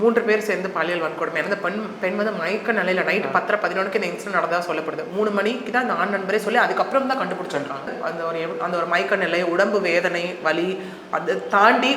மூன்று பேர் சேர்ந்து பாலியல் வன்கொடுமை அந்த பெண் பெண் வந்து மயக்க நிலையில நைட்டு பத்தரை பதினொன்றுக்கு இந்த இன்சிடென்ட் நடந்ததா சொல்லப்படுது. மூணு மணிக்கு தான் அந்த ஆண் நண்பரே சொல்லி அதுக்கப்புறம் தான் கண்டுபிடிச்சிருக்காங்க அந்த ஒரு அந்த ஒரு மயக்க நிலை உடம்பு வேதனை வலி அதை தாண்டி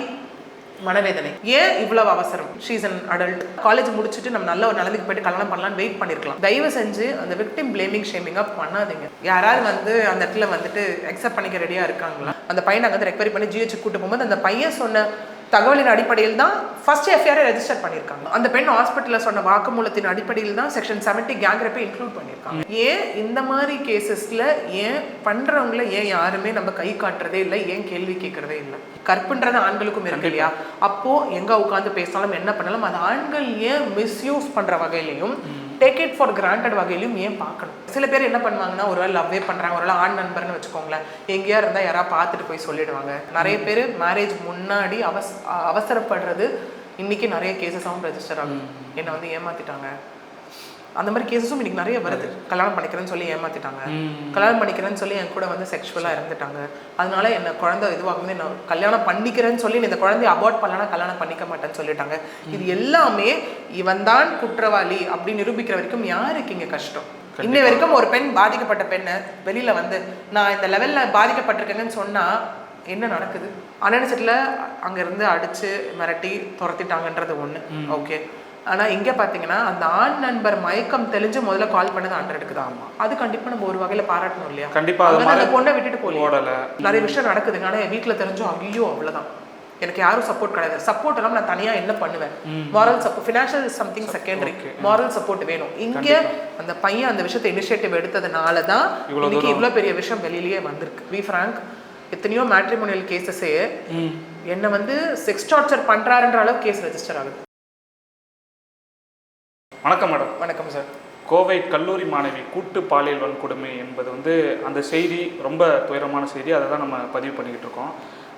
மனவேதனை. ஏன் இவ்வளவு அவசரம்? ஷீஸ் அன் அடல்ட் காலேஜ் முடிச்சுட்டு நம்ம நல்ல ஒரு நிலைமைக்கு போயிட்டு கல்யாணம் பண்ணலாம்னு வெயிட் பண்ணிருக்கலாம். தயவு செஞ்சு அந்த விக்டிம் பிளேமிங் ஷேமிங் அப் பண்ணாதீங்க. யாராவது வந்து அந்த இடத்துல வந்துட்டு அக்செப்ட் பண்ணிக்க ரெடியா இருக்காங்களா? அந்த பையனை அங்கே ரெக்வரி பண்ணி ஜிஹெச் கூட்டு போகும்போது அந்த பையன் சொன்ன தகவலின் அடிப்படையில் தான் ஃபர்ஸ்ட் எஃப்ஐஆர் ரெஜிஸ்டர் பண்ணியிருக்காங்க. அந்த பெண் ஹாஸ்பிட்டலில் சொன்ன வாக்குமூலத்தின் அடிப்படையில் தான் செக்ஷன் செவன்டி கேங் ரேப்பை இன்க்ளூட் பண்ணியிருக்காங்க. ஏன் இந்த மாதிரி கேசஸ்ல ஏன் பண்றவங்கள ஏன் யாருமே நம்ம கை காட்டுறதே இல்லை ஏன் கேள்வி கேட்கறதே இல்லை? கற்புன்றது ஆண்களுக்கும் இருக்கு இல்லையா? அப்போ எங்க உட்காந்து பேசினாலும் என்ன பண்ணாலும் அது ஆண்கள் ஏன் மிஸ்யூஸ் பண்ற வகையிலையும் டேக் இட் ஃபார் கிராண்டட் வகையிலும் ஏன் பார்க்கணும்? சில பேர் என்ன பண்ணுவாங்கன்னா ஒருவேளை லவ்வே பண்றாங்க ஒருவேளை ஆண் நண்பர்னு வச்சுக்கோங்களேன். எங்கேயா இருந்தா யாராவது பார்த்துட்டு போய் சொல்லிடுவாங்க. நிறைய பேர் மேரேஜ் முன்னாடி அவஸ் அவசரப்படுறது இன்னைக்கு நிறைய கேசஸாகவும் ரெஜிஸ்டர் ஆகும் என்னை வந்து ஏமாத்திட்டாங்க. அந்த மாதிரி கேசஸும் இன்னைக்கு நிறைய வருது. கல்யாணம் பண்ணிக்கிறேன்னு சொல்லி ஏமாத்திட்டாங்க. கல்யாணம் பண்ணிக்கிறேன்னு சொல்லி என் கூட வந்து செக்ஷுவலா இருந்துட்டாங்க அதனால என்ன குழந்தை இதுவாகும்போது நான் கல்யாணம் பண்ணிக்கிறேன்னு சொல்லி இந்த குழந்தைய அபார்ட் பண்ணலனா கல்யாணம் பண்ணிக்க மாட்டேன்னு சொல்லிட்டாங்க. இது எல்லாமே இவன் தான் குற்றவாளி அப்படி நிரூபிக்கிற வரைக்கும் யாருக்கு இங்க கஷ்டம்? இன்னை வரைக்கும் ஒரு பெண் பாதிக்கப்பட்ட பெண்ணை வெளியில வந்து நான் இந்த லெவல்ல பாதிக்கப்பட்டிருக்கேங்கன்னு சொன்னா என்ன நடக்குது? அனனிசட்டில் அங்க இருந்து அடிச்சு மிரட்டி துரத்திட்டாங்கன்றது ஒண்ணு. ஓகே. ஆனா இங்க பாத்தீங்கன்னா அந்த ஆண் நண்பர் மயக்கம் தெளிஞ்சு முதல்ல கால் பண்ணது ஹண்ட்ரடுக்கு தான் அது கண்டிப்பா நம்ம ஒரு வகையில பாராட்டணும் இல்லையா? கண்டிப்பா அது அங்க அந்த பொண்ணை விட்டுட்டு ஓடல. நிறைய விஷயம் நடக்குதுங்க. ஆனா என் வீட்டுல தெரிஞ்சோ ஐயோ அவ்வளவுதான். எனக்கு யாரும் சப்போர்ட் கிடையாது. சப்போர்ட் எல்லாம் நான் தனியா என்ன பண்ணுவேன்? Moral support financial something secondary moral support வேணும். இங்க அந்த பையன் அந்த விஷயத்தை இனிஷியேட்டிவ் எடுத்ததுனால தான் இன்னைக்கு இவ்வளவு பெரிய விஷயம் வெளியிலேயே வந்திருக்கு. வி ஃப்ராங்க் எத்தனையோ மேட்ரிமோனியல் கேசஸே என்ன வந்து செக்ஸ் டார்ச்சர் பண்றாருன்ற அளவுக்கு கேஸ் ரெஜிஸ்டர் ஆகுது. வணக்கம் மேடம். வணக்கம் சார். கோவை கல்லூரி மாணவி கூட்டு பாலியல் வன்கொடுமை என்பது வந்து அந்த செய்தி ரொம்ப துயரமான செய்தி. அதை தான் நம்ம பதிவு பண்ணிக்கிட்டு இருக்கோம்.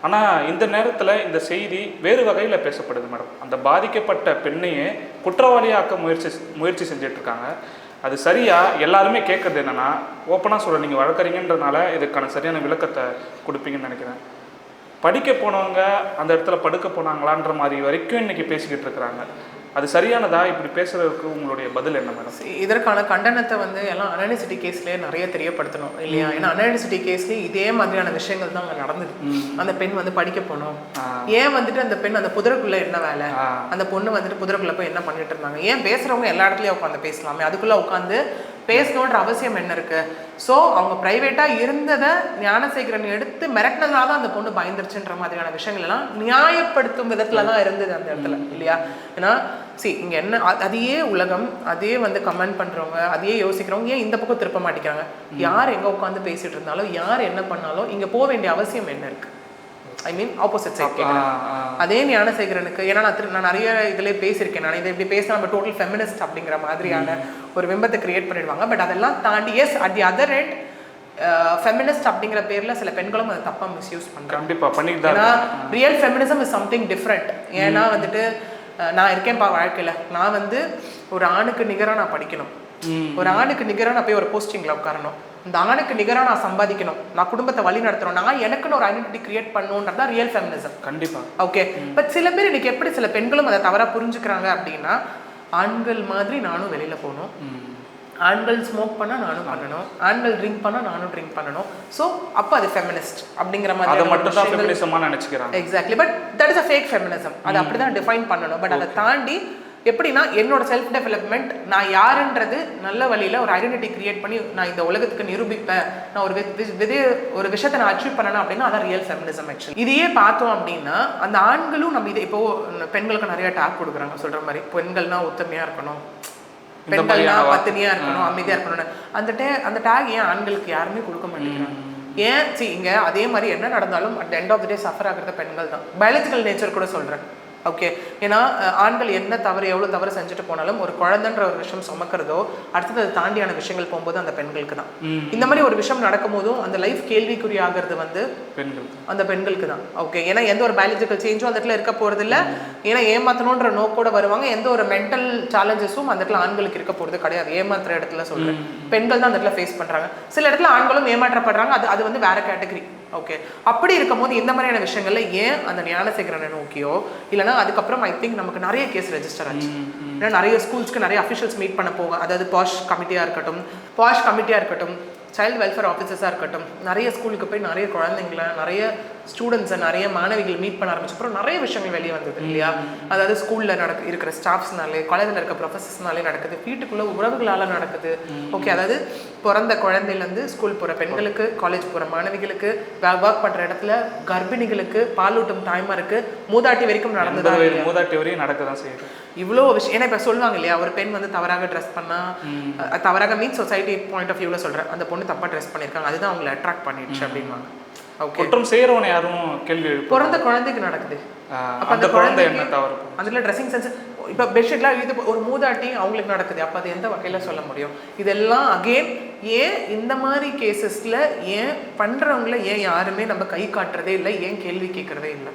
ஆனால் இந்த நேரத்தில் இந்த செய்தி வேறு வகையில் பேசப்படுது மேடம். அந்த பாதிக்கப்பட்ட பெண்ணையே குற்றவாளியாக்க முயற்சி முயற்சி செஞ்சுட்டு இருக்காங்க. அது சரியா? எல்லாருமே கேட்கறது என்னன்னா ஓப்பனாக சொல்ல நீங்கள் வழக்கறிஞன்றனால இதுக்கான சரியான விளக்கத்தை கொடுப்பீங்கன்னு நினைக்கிறேன். படிக்க போனவங்க அந்த இடத்துல படுக்க போனாங்களான்ற மாதிரி வரைக்கும் இன்னைக்கு பேசிக்கிட்டு இருக்கிறாங்க. அது சரியானதா? இப்படி பேசுறதுக்கு உங்களுடைய பதில் என்ன மேடம் இதற்கான கண்டனத்தை வந்து எல்லாம் அனானிசிட்டி கேஸ்லயே நிறைய தெரியப்படுத்தணும் இல்லையா? ஏன்னா அனானிசிட்டி கேஸ்லயே இதே மாதிரியான விஷயங்கள் தான் அங்க நடந்தது. அந்த பெண் வந்து படிக்க போனோம். ஏன் வந்துட்டு அந்த பெண் அந்த புதருக்குள்ள என்ன வேலை. அந்த பொண்ணு வந்துட்டு புதருக்குள்ள போய் என்ன பண்ணிட்டு இருந்தாங்க? ஏன் பேசுறவங்க எல்லா இடத்துலயும் உட்காந்து பேசலாமே? அதுக்குள்ள உட்காந்து பேசணுன்ற அவசியம் என்ன இருக்கு? ஸோ அவங்க பிரைவேட்டா இருந்ததை ஞானசேகரன் எடுத்து மிரட்டினதுனால தான் அந்த பொண்ணு பயந்துருச்சுன்ற மாதிரியான விஷயங்கள் எல்லாம் நியாயப்படுத்தும் விதத்துல தான் இருந்தது அந்த இடத்துல இல்லையா? ஏன்னா சி இங்க என்ன அதையே உலகம் அதே வந்து கமெண்ட் பண்றவங்க அதையே யோசிக்கிறவங்க ஏன் இந்த பக்கம் திருப்ப மாட்டேங்கிறாங்க? யார் எங்க உட்காந்து பேசிட்டு இருந்தாலும் யார் என்ன பண்ணாலும் இங்க போக வேண்டிய அவசியம் என்ன இருக்கு? ஐ மீன் ஆப்போசிட் சைட் ஆ. அதே ஞானசேகரனுக்கு ஏன்னா நான் திரு- நான் நிறைய இதுல பேசியிருக்கேன். நான் இதை இப்படி பேசினா நம்ம டோட்டல் ஃபெமினிஸ்ட் அப்படிங்கிற மாதிரியான ஒரு பிம்பத்தை கிரியேட் பண்ணிடுவாங்க. பட் அதெல்லாம் தாண்டி as at the other end feminist அப்படிங்கிற பேர்ல சில பெண்களும் அதை தப்பா மிஸ்யூஸ் பண்றாங்க. கண்டிப்பா பண்ணிட்டு ஏன்னா. Real feminism is something different ஏன்னா வந்துட்டு நான் இருக்கேன்ப்பா வாழ்க்கையில. நான் வந்து ஒரு ஆணுக்கு நிகரா நான் படிக்கணும். ஒரு ஆணுக்கு நிகரா நான் போய் ஒரு போஸ்டிங்ல உட்காரணும். இந்த ஆணுக்கு நிகரா நான் சம்பாதிக்கணும். நான் குடும்பத்தை வழி நடத்தணும். நான் எனக்குன்னு ஒரு ஐடென்டிட்டி கிரியேட் பண்ணணுன்றது தான் ரியல் ஃபெமினிசம் கண்டிப்பா. ஓகே பட் சில பேர் இன்னைக்கு எப்படி சில பெண்களும் அதை தவறா புரிஞ்சுக்கிறாங்க அப்படின்னா ஆண்கள் மாதிரி நானும் வெளியில போகணும். ஆண்கள் ஸ்மோக் பண்ணா நானும் பண்ணணும். ஆண்கள் ட்ரிங்க் பண்ணா நானும் ட்ரிங்க் பண்ணணும். ஸோ அப்போ அது ஃபெமினிஸ்ட் அப்படிங்கிற அதை மாதிரி மட்டும் தான் நினைச்சுக்கிறாங்க. Exactly but that is a fake feminism அதை அப்படிதான் டிஃபைன் பண்ணணும். பட் அதை தாண்டி எப்படின்னா என்னோட செல்ஃப் டெவலப்மெண்ட் நான் யாருன்றது நல்ல வழியில ஒரு ஐடென்டிட்டி கிரியேட் பண்ணி நான் இந்த உலகத்துக்கு நிரூபிப்பேன். நான் ஒரு விதி ஒரு விஷயத்தை நான் அச்சீவ் பண்ணணும் அப்படின்னா அதான் ரியல் ஃபெமினிசம் ஆக்சுவலி இதையே பார்த்தோம் அப்படின்னா அந்த ஆண்களும் நம்ம இதை இப்போ பெண்களுக்கு நிறைய டாக் கொடுக்குறாங்க சொல்ற மாதிரி. பெண்கள்னா ஒத்துமையா இருக்கணும். பெண்கள்னா மாதிரியான வார்த்தை. பத்தினியா இருக்கணும் அமைதியா இருக்கணும்னு. அந்த டே அந்த டேக் ஏன் ஆண்களுக்கு யாருமே கொடுக்க மாட்டேங்கிறாங்க? ஏன்? see இங்க அதே மாதிரி என்ன நடந்தாலும் at end of the day suffer ஆகுறது பெண்கள் தான் பயாலஜிக்கல் நேச்சர் கூட சொல்றேன். ஓகே ஏன்னா ஆண்கள் என்ன தவறு எவ்வளவு தவறு செஞ்சுட்டு போனாலும் ஒரு குழந்தைன்ற ஒரு விஷயம் சுமக்கிறதோ அடுத்தது அது தாண்டியான விஷயங்கள் போகும்போது அந்த பெண்களுக்கு தான். இந்த மாதிரி ஒரு விஷயம் நடக்கும்போதும் அந்த லைஃப் கேள்விக்குறி ஆகிறது வந்து பெண்களுக்கு. அந்த பெண்களுக்கு தான். ஓகே ஏன்னா எந்த ஒரு பயாலஜிக்கல் சேஞ்சும் அந்த இடத்துல இருக்க போறது இல்ல ஏன்னா ஏமாத்தணுன்ற நோக்கோட வருவாங்க. எந்த ஒரு மென்டல் சேலஞ்சஸும் அந்த இடத்துல ஆண்களுக்கு இருக்க போறது கிடையாது. ஏமாத்துற இடத்துல சொல்றேன். பெண்கள் தான் அந்த இடத்துல ஃபேஸ் பண்றாங்க. சில இடத்துல ஆண்களும் ஏமாற்றப்படுறாங்க. அது அது வந்து வேற கேட்டகரி ஓகே அப்படி இருக்கும்போது இந்த மாதிரியான விஷயங்கள்ல ஏன் அந்த ஞானசேகரனை நோக்கியோ இல்லைன்னா அதுக்கப்புறம் ஐ திங்க் நமக்கு நிறைய கேஸ் ரெஜிஸ்டர் ஆச்சு. ஏன்னா நிறைய ஸ்கூல்ஸ்க்கு நிறைய அஃபிஷியல்ஸ் மீட் பண்ண போக அதாவது பாஷ் கமிட்டியாக இருக்கட்டும் பாஷ் கமிட்டியாக இருக்கட்டும் சைல்டு வெல்ஃபேர் ஆஃபீஸர்ஸாக இருக்கட்டும் நிறைய ஸ்கூலுக்கு போய் நிறைய குழந்தைங்கள நிறைய ஸ்டூடெண்ட்ஸை நிறைய மாணவிகள் மீட் பண்ண ஆரம்பிச்சப்பறம் நிறைய விஷயங்கள் வெளியே வந்தது இல்லையா? அதாவது ஸ்கூலில் நடக்கு இருக்கிற ஸ்டாஃப்ஸ்னாலே காலேஜில் இருக்க ப்ரொஃபஸர்ஸ்னாலே நடக்குது. வீட்டுக்குள்ள உறவுகளால் நடக்குது. ஓகே அதாவது பிறந்த குழந்தையிலேருந்து ஸ்கூல் போகிற பெண்களுக்கு காலேஜ் போகிற மாணவிகளுக்கு ஒர்க் பண்ணுற இடத்துல கர்ப்பிணிகளுக்கு பாலூட்டும் தாய்மாருக்கு மூதாட்டி வரைக்கும் நடந்ததா மூதாட்டி வரையும் நடக்க தான் செய்யுது. இவ்வளோ விஷயம் ஏன்னா இப்போ சொல்லுவாங்க இல்லையா ஒரு பெண் வந்து தவறாக ட்ரெஸ் பண்ணா அஹ், தவறாக மீன் சொசைட்டி பாயிண்ட் ஆஃப் வியூவில் சொல்கிறேன் அந்த பொண்ணு தப்பாக ட்ரெஸ் பண்ணியிருக்காங்க. அதுதான் அவங்களை அட்ராக்ட் பண்ணிடுச்சு அப்படின்வாங்க குற்றம் செய்யறவனை யாரும் கேள்வி பிறந்த குழந்தைக்கு நடக்குது. அப்ப அந்த குழந்தை என்ன தவறு? அதில் ட்ரெஸ்ஸிங் சென்ஸ் இப்போ பெட்ஷீட்லாம் இது ஒரு மூதாட்டி அவங்களுக்கு நடக்குது. அப்போ அது எந்த வகையில் சொல்ல முடியும்? இதெல்லாம் அகெயின் ஏன் இந்த மாதிரி கேசஸில் ஏன் பண்ணுறவங்கள ஏன் யாருமே நம்ம கை காட்டுறதே இல்லை ஏன் கேள்வி கேட்குறதே இல்லை?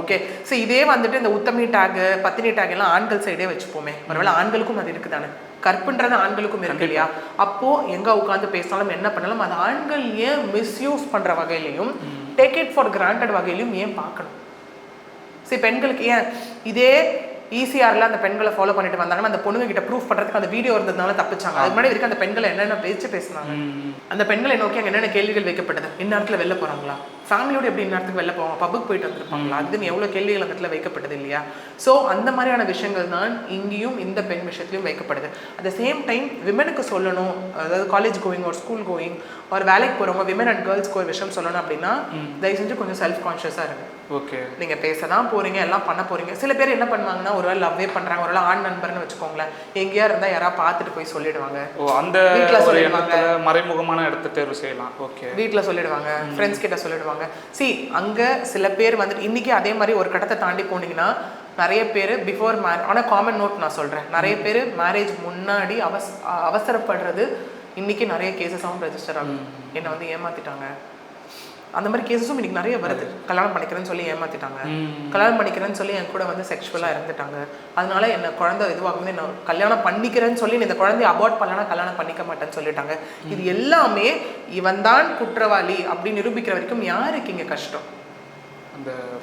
ஓகே ஸோ இதே வந்துட்டு இந்த உத்தமி டேகு பத்தினி டேக் எல்லாம் ஆண்கள் சைடே வச்சுப்போமே. ஒருவேளை ஆண்களுக்கும் அது இருக்குதானே? கற்புன்றது ஆண்களுக்கும் இருக்கு இல்லையா? அப்போ எங்க உட்காந்து பேசினாலும் என்ன பண்ணாலும்? அது ஆண்கள் ஏன் மிஸ்யூஸ் பண்ற வகையிலையும் டேக் இட் ஃபார் கிராண்டட் வகையிலையும் ஏன் பார்க்கணும்? சரி பெண்களுக்கு ஏன் இதே ஈசிஆர்ல அந்த பெண்களை ஃபாலோ பண்ணிட்டு வந்தாங்கன்னா அந்த பொண்ணுங்க கிட்ட ப்ரூஃப் பண்றதுக்கு அந்த வீடியோ இருந்ததுனால தப்பிச்சாங்க. அதுக்கு முன்னாடி வரைக்கும் அந்த பெண்கள் என்னென்ன பேச்சு பேசினாங்க. அந்த பெண்களை நோக்கி அங்கே என்னென்ன கேள்விகள் வைக்கப்பட்டது? இந்நேரத்தில் வெளில போகிறாங்களா ஃபேமிலியோட எப்படி இந்நேரத்துக்கு வெளில போவாங்க பப்புக்கு போயிட்டு வந்திருப்பாங்களா? அதுன்னு எவ்வளோ கேள்விகள் அந்த இடத்துல வைக்கப்பட்டது இல்லையா? ஸோ அந்த மாதிரியான விஷயங்கள் தான் இங்கேயும் இந்த பெண் விஷயத்துலையும் வைக்கப்படுது. அட் த சேம் டைம் விமனுக்கு சொல்லணும். அதாவது காலேஜ் கோயிங் ஒரு ஸ்கூல் கோயிங் ஒரு வேலைக்கு போகிறவங்க விமன் அண்ட் கேர்ள்ஸ்க்கு ஒரு விஷயம் சொல்லணும் அப்படின்னா தயவு செஞ்சு கொஞ்சம் செல்ஃப் கான்ஷியஸாக இருங்க. ஓகே. நீங்க பேச தான் போறீங்க எல்லாம் பண்ண போறீங்க. சில பேர் என்ன பண்ணுவாங்கன்னா ஒரு வேளை லவ்வே பண்றாங்க ஒரு வேளை ஆண் நண்பர்னு வச்சுக்கோங்களேன். எங்கேயா இருந்தா யாராவது பார்த்துட்டு போய் சொல்லிடுவாங்க. ஓ அந்த ஒரு சொல்லிடுவாங்க. மறைமுகமான இடத்தை தேர்வு செய்யலாம். ஓகே. வீட்டில் சொல்லிடுவாங்க. ஃப்ரெண்ட்ஸ் கிட்ட சொல்லிடுவாங்க. சி அங்க சில பேர் வந்துட்டு இன்னைக்கு அதே மாதிரி ஒரு கட்டத்தை தாண்டி போனீங்கன்னா நிறைய பேர் பிஃபோர் மேரேஜ் ஆனால் காமன் நோட் நான் சொல்றேன். நிறைய பேர் மேரேஜ் முன்னாடி அவஸ் அவசரப்படுறது இன்னைக்கு நிறைய கேசஸாகவும் ரெஜிஸ்டர் ஆகும் என்னை வந்து ஏமாத்திட்டாங்க. அந்த மாதிரி கேசஸும் இன்னைக்கு நிறைய வருது. கல்யாணம் பண்ணிக்கிறேன்னு சொல்லி ஏமாத்திட்டாங்க. கல்யாணம் பண்ணிக்கிறேன்னு சொல்லி என் கூட வந்து செக்ஷுவலாக இருந்துட்டாங்க. அதனால என்ன குழந்தை இதுவாகும்போது நான் கல்யாணம் பண்ணிக்கிறேன்னு சொல்லி இந்த குழந்தைய அபார்ட் பண்ணலன்னா கல்யாணம் பண்ணிக்க மாட்டேன்னு சொல்லிட்டாங்க. இது எல்லாமே இவன் தான் குற்றவாளி அப்படி நிரூபிக்கிற வரைக்கும் யாருக்கு இங்க கஷ்டம்?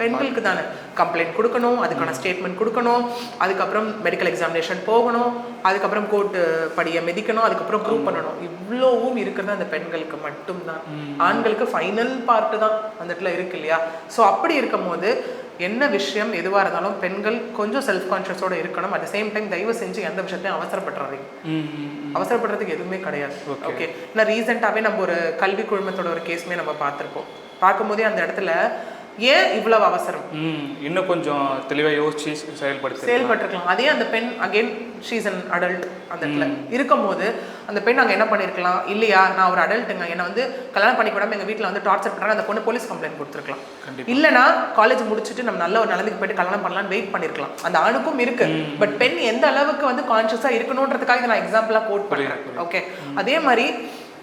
பெண்களுக்கு தானே. கம்ப்ளைண்ட் கொடுக்கணும் அதுக்கான ஸ்டேட்மெண்ட் கொடுக்கணும் அதுக்கப்புறம் மெடிக்கல் எக்ஸாமினேஷன் போகணும் அதுக்கப்புறம் கோர்ட்டு படியை மிதிக்கணும் அதுக்கப்புறம் ப்ரூவ் பண்ணணும். இவ்வளவும் இருக்கிறது அந்த பெண்களுக்கு மட்டும்தான். ஆண்களுக்கு ஃபைனல் பார்ட்டு தான் அந்த இடத்துல இருக்கு இல்லையா? ஸோ அப்படி இருக்கும்போது என்ன விஷயம் எதுவாக இருந்தாலும் பெண்கள் கொஞ்சம் செல்ஃப் கான்ஷியஸோட இருக்கணும். அட் சேம் டைம் தயவு செஞ்சு எந்த விஷயத்தையும் அவசரப்படுறாதீங்க. அவசரப்படுறதுக்கு எதுவுமே கிடையாது. ஓகே. நான் ரீசெண்டாகவே நம்ம ஒரு கல்வி குழுமத்தோட ஒரு கேஸுமே நம்ம பார்த்துருப்போம். பார்க்கும்போதே அந்த இடத்துல ஏன் இவ்வளவு அவசரம்? இன்னும் கொஞ்சம் தெளிவா யோசிச்சு செயல்படுத்தி செயல்பட்டிருக்கலாம். அதே அந்த பெண் அகைன் ஷீஸ் அன் அடல்ட் அந்த இடத்துல. இருக்கும்போது அந்த பெண் அங்க என்ன பண்ணிருக்கலாம்? இல்லையா? நான் ஒரு அடல்ட்டுங்க என்னை வந்து கல்யாணம் பண்ணி கூடாம எங்க வீட்ல வந்து டார்ச்சர் பண்றாங்க. அந்த பொண்ணு போலீஸ் கம்ப்ளைண்ட் கொடுத்துருக்கலாம். இல்லனா காலேஜ் முடிச்சுட்டு நம்ம நல்ல ஒரு நிலைமைக்கு போயிட்டு கல்யாணம் பண்ணலாம்னு வெயிட் பண்ணிருக்கலாம். அந்த ஆணுக்கும் இருக்கு. பட் பெண் எந்த அளவுக்கு வந்து கான்ஷியஸா இருக்கணுன்றதுக்காக இதை நான் எக்ஸாம்பிளா கோட் பண்றேன். ஓகே அதே மாதிரி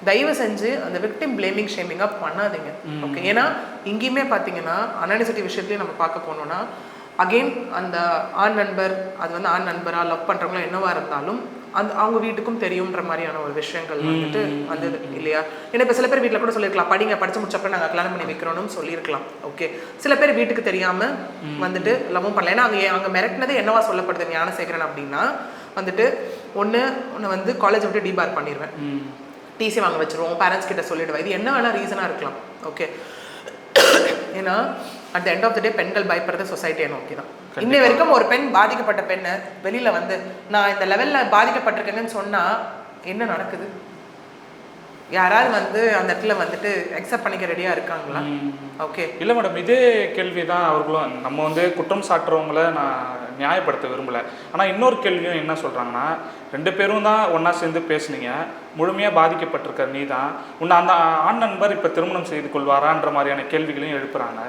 தயவு செஞ்சு அந்த விக்டிம் பிளேமிங் ஷேமிங்கா பண்ணாதீங்க. ஓகே ஏன்னா இங்கேயுமே பார்த்தீங்கன்னா அனானிசிட்டி விஷயத்துலையும் நம்ம பார்க்க போனோம்னா அகெயின் அந்த ஆண் நண்பர் அது வந்து ஆண் நண்பரா லவ் பண்றவங்களா என்னவா இருந்தாலும் அந்த அவங்க வீட்டுக்கும் தெரியுன்ற மாதிரியான ஒரு விஷயங்கள் வந்துட்டு வந்தது இல்லையா? ஏன்னா இப்போ சில பேர் வீட்டில் கூட சொல்லியிருக்கலாம் படிங்க படிச்சு முடிச்சப்பறம் நாங்கள் கல்யாணம் பண்ணி வைக்கிறோம்னு சொல்லியிருக்கலாம் ஓகே சில பேர் வீட்டுக்கு தெரியாம வந்துட்டு லவ்வும் பண்ணல. ஏன்னா அங்கே அங்கே மிரட்டினது என்னவா சொல்லப்படுது ஞானசேகரன் அப்படின்னா வந்துட்டு ஒன்று ஒன்று வந்து காலேஜ் விட்டு டிபார் பண்ணிடுவேன். டிசி வாங்க வச்சிருவோம். பேரண்ட்ஸ் கிட்ட சொல்லிடுவேன் இது என்ன வேணா ரீசனாக இருக்கலாம். ஓகே ஏன்னா at end of the day பெண்கள் பயப்படுறது சொசைட்டியை நோக்கி தான் இன்னை வரைக்கும் ஒரு பெண் பாதிக்கப்பட்ட பெண்ணை வெளியில வந்து நான் இந்த லெவல்ல பாதிக்கப்பட்டிருக்கேன்னு சொன்னா என்ன நடக்குது? யாராவது வந்து அந்த இடத்துல வந்துட்டு அக்செப்ட் பண்ணிக்க ரெடியா இருக்காங்களா? ஓகே இல்லை மேடம் இதே கேள்வி தான் அவர்களும் நம்ம வந்து குற்றம் சாட்டுறவங்கள நான் நியாயப்படுத்த விரும்பலை. ஆனால் இன்னொரு கேள்வியும் என்ன சொல்கிறாங்கன்னா ரெண்டு பேரும் தான் ஒன்றா சேர்ந்து பேசுனீங்க. முழுமையாக பாதிக்கப்பட்டிருக்க நீ தான் உன்னை அந்த ஆண் நண்பர் இப்போ திருமணம் செய்து கொள்வாரான்ற மாதிரியான கேள்விகளையும் எழுப்புறாங்க.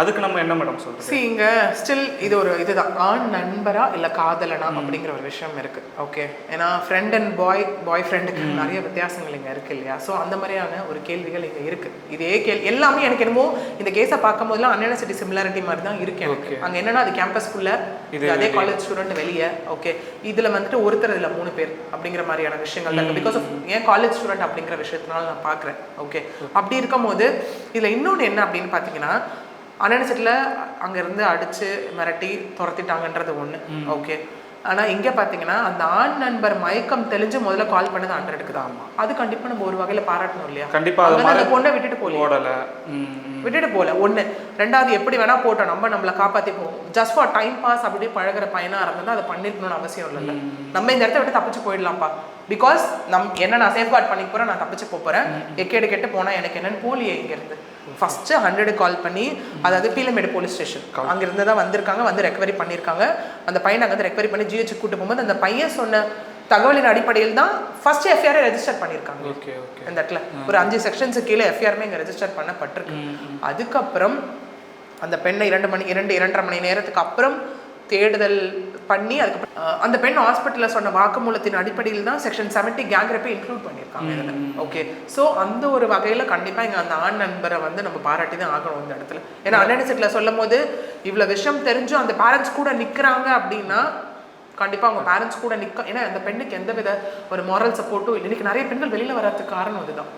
அதுக்கு நம்ம என்ன மேடம் சொல்றது? See இங்க ஸ்டில் இது ஒரு இதுதான். ஆண் நண்பரா இல்ல காதலனா அப்படிங்கிற ஒரு விஷயம் இருக்கு. ஓகே ஏன்னா ஃப்ரெண்ட் அண்ட் பாய் பாய் ஃப்ரெண்டுக்கு நிறைய வித்தியாசங்கள் இங்க இருக்கு இல்லையா? ஸோ அந்த மாதிரியான ஒரு கேள்விகள் இங்க இருக்கு. இதே கேள்வி எல்லாமே எனக்கு என்னமோ இந்த கேஸை பார்க்கும் போதெல்லாம் அன்எனசிட்டி சிமிலாரிட்டி மாதிரி தான் இருக்கு எனக்கு. அங்க என்னன்னா அது கேம்பஸ்க்குள்ள இது அதே காலேஜ் ஸ்டூடெண்ட் வெளியே ஓகே இதுல வந்துட்டு ஒருத்தர் இதுல மூணு பேர் அப்படிங்கிற மாதிரியான விஷயங்கள் தான் பிகாஸ் ஆஃப் ஏன் காலேஜ் ஸ்டூடெண்ட் அப்படிங்கிற விஷயத்தினால நான் பார்க்குறேன் ஓகே அப்படி இருக்கும்போது இதுல இன்னொன்று என்ன அப்படின்னு பார்த்தீங்கன்னா அன்எனசிட்டியில் அங்கேருந்து அடிச்சு மிரட்டி துரத்திட்டாங்கன்றது ஒன்று ஓகே. ஆனா இங்க பாத்தீங்கன்னா அந்த ஆண் நண்பர் மயக்கம் தெளிஞ்சு முதல்ல கால் பண்ணது ஹண்ட்ரடுக்கு தான் அது கண்டிப்பா நம்ம ஒரு வகையில பாராட்டணும் இல்லையா? கண்டிப்பா அது அங்க அந்த பொண்ணை விட்டுட்டு போகல. விட்டுட்டு போல ஒண்ணு. ரெண்டாவது எப்படி வேணா போட்டோம். நம்ம நம்மளை காப்பாத்தி போவோம் ஜஸ்ட் ஃபார் டைம் பாஸ் அப்படி பழகுற பையனா இருந்தா அதை பண்ணிருக்கணும்னு அவசியம் இல்லைல்ல. நம்ம இந்த இடத்த விட்டு தப்பிச்சு போயிடலாம்ப்பா. பிகாஸ் நம் என்ன நான் சேஃப் பண்ணி போறேன் நான் தப்பிச்சு போப் போறேன். எக்கேடு கெட்டு போனா எனக்கு என்னன்னு போலியே இங்க ஃபர்ஸ்ட் ஹண்ட்ரடு கால் பண்ணி அதாவது பீலமேடு போலீஸ் ஸ்டேஷன் அங்க இருந்து தான் வந்திருக்காங்க வந்து ரெக்கவரி பண்ணியிருக்காங்க அந்த பையனை அங்க வந்து ரெக்கவரி பண்ணி ஜிஹெச் கூட்டு போகும்போது அந்த பையன் சொன்ன தகவலின் அடிப்படையில் தான் ஃபர்ஸ்ட் எஃப்ஐஆர் ரெஜிஸ்டர் பண்ணியிருக்காங்க ஓகே ஓகே இந்த இடத்துல. ஒரு அஞ்சு செக்ஷன்ஸு கீழே எஃப்ஐஆருமே இங்கே ரெஜிஸ்டர் பண்ணப்பட்டிருக்கு. அதுக்கப்புறம் அந்த பெண்ணை இரண்டு மணி இரண்டு இரண்டரை மணி நேரத்துக்கு அப்புறம் தேடுதல் பண்ணி அதுக்கப்புறம் அந்த பெண் ஹாஸ்பிட்டலில் சொன்ன வாக்குமூலத்தின் அடிப்படையில் தான் செக்ஷன் செவன்ட்டி கேங் ரேப்பை இன்க்ளூட் பண்ணியிருக்காங்க இதில். ஓகே ஸோ அந்த ஒரு வகையில் கண்டிப்பாக இங்கே அந்த ஆண் நண்பரை வந்து நம்ம பாராட்டி தான் ஆகணும் இந்த இடத்துல. ஏன்னா அன்அனிசெட்டில் சொல்லும் போது இவ்வளோ விஷயம் தெரிஞ்சும் அந்த பேரண்ட்ஸ் கூட நிற்கிறாங்க அப்படின்னா கண்டிப்பா அவங்க பேரண்ட்ஸ் கூட நிக்க ஏன்னா அந்த பெண்ணுக்கு எந்த வித ஒரு moral சப்போர்ட்டும் இல்லை. இன்னைக்கு நிறைய பெண்கள் வெளியில வர்றதுக்கு காரணம் அதுதான்.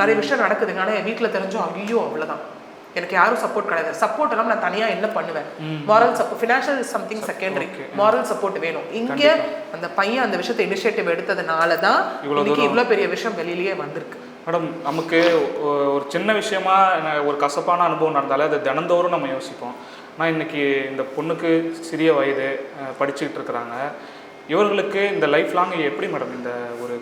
நிறைய விஷயம் நடக்குதுங்க. ஆனா என் வீட்டுல தெரிஞ்சோ ஐயோ அவ்வளவுதான். எனக்கு யாரும் சப்போர்ட் கிடையாது. சப்போர்ட் எல்லாம் நான் தனியா என்ன பண்ணுவேன்? moral support financial something secondary moral support வேணும். இங்க அந்த பையன் அந்த விஷயத்தை இனிஷியேட்டிவ் எடுத்ததுனால தான் இன்னைக்கு இவ்வளவு பெரிய விஷயம் வெளியிலேயே வந்திருக்கு. மேடம் நமக்கு ஒரு சின்ன விஷயமா ஒரு கசப்பான அனுபவம் நடந்தாலே அது தினந்தோறும் நம்ம யோசிப்போம். ஆனால் இன்னைக்கு இந்த பொண்ணுக்கு சிறிய வயது படிச்சுக்கிட்டு இருக்கிறாங்க. இவர்களுக்கு இந்த லைஃப் லாங் எப்படி மேடம் இந்த ஒரு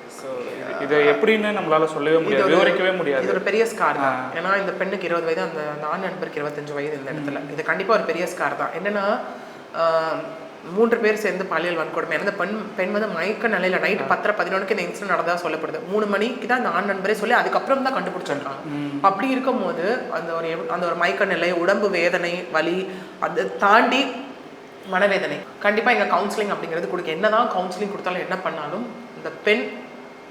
இது- எப்படின்னு நம்மளால சொல்லவே முடியாது விவரிக்கவே முடியாது. இது ஒரு பெரிய ஸ்கார் தான். ஏன்னா இந்த பெண்ணுக்கு இருபது வயது அந்த ஆண் நண்பருக்கு இருபத்தஞ்சு வயது இந்த இடத்துல. இது கண்டிப்பா ஒரு பெரிய ஸ்கார் தான். என்னன்னா மூன்று பேர் சேர்ந்து பாலியல் வன்கொடுமை. அந்த பெண் பெண் வந்து மயக்க நிலையில நைட் பத்தரை பதினொன்றுக்கு இந்த இன்சிடென்ட் நடந்ததா சொல்லப்படுது. மூணு மணிக்கு தான் அந்த ஆண் நண்பரே சொல்லி அதுக்கப்புறம் தான் கண்டுபிடிச்சிருக்காங்க. அப்படி இருக்கும்போது அந்த ஒரு அந்த ஒரு மயக்க நிலை உடம்பு வேதனை வலி அதை தாண்டி மனவேதனை. கண்டிப்பா இங்க கவுன்சிலிங் அப்படிங்கிறது கொடுக்க. என்னதான் கவுன்சிலிங் கொடுத்தாலும் என்ன பண்ணாலும் இந்த பெண்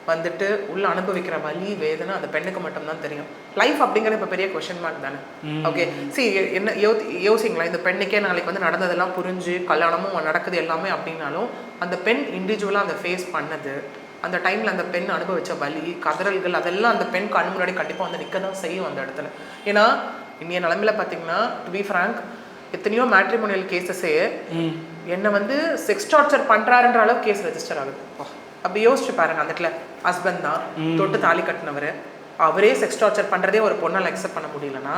வந்துட்டு உள்ள அனுபவிக்கிற வலி வேதனை அந்த பெண்ணுக்கு மட்டும்தான் தெரியும். லைஃப் அப்படிங்கிறது இப்போ பெரிய கொஷின் மார்க் தானே. ஓகே சி என்ன யோ யோசிங்களா இந்த பெண்ணுக்கே நாளைக்கு வந்து நடந்ததெல்லாம் புரிஞ்சு கல்யாணமும் நடக்குது எல்லாமே அப்படின்னாலும் அந்த பெண் இண்டிவிஜுவலாக அந்த ஃபேஸ் பண்ணது அந்த டைமில் அந்த பெண் அனுபவிச்ச வலி கதறல்கள் அதெல்லாம் அந்த பெண் கண் முன்னாடி கண்டிப்பாக வந்து நிற்க தான் செய்யும் அந்த இடத்துல. ஏன்னா இன்னைய நிலமையில பார்த்தீங்கன்னா டு பி ஃப்ராங்க் எத்தனையோ மேட்ரிமோனியல் கேசஸே என்னை வந்து செக்ஸ் டார்ச்சர் பண்றாருன்ற அளவு கேஸ் ரெஜிஸ்டர் ஆகுது. அப்படி யோசிச்சு பாருங்க அந்த இடத்துல ஹஸ்பண்ட் தான் தொட்டு தாலி கட்டினவர். அவரே செக்ஸ் டார்ச்சர் பண்றதே ஒரு பொண்ணால் அக்செப்ட் பண்ண முடியலன்னா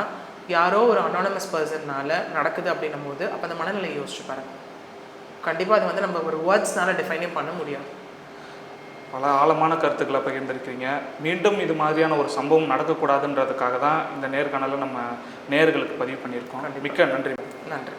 யாரோ ஒரு அனானமஸ் பர்சன்னால நடக்குது அப்படின்னும் போது அப்போ அந்த மனநிலையை யோசிச்சு பாருங்க. கண்டிப்பா அது வந்து நம்ம ஒரு வேர்ட்ஸ்னால டிஃபைனே பண்ண முடியாது. பல ஆழமான கருத்துக்களை பகிர்ந்திருக்கீங்க மீண்டும் இது மாதிரியான ஒரு சம்பவம் நடக்கக்கூடாதுன்றதுக்காக தான் இந்த நேர்காணலை நம்ம நேர்களுக்கு பதிவு பண்ணியிருக்கோம். மிக்க நன்றி. நன்றி.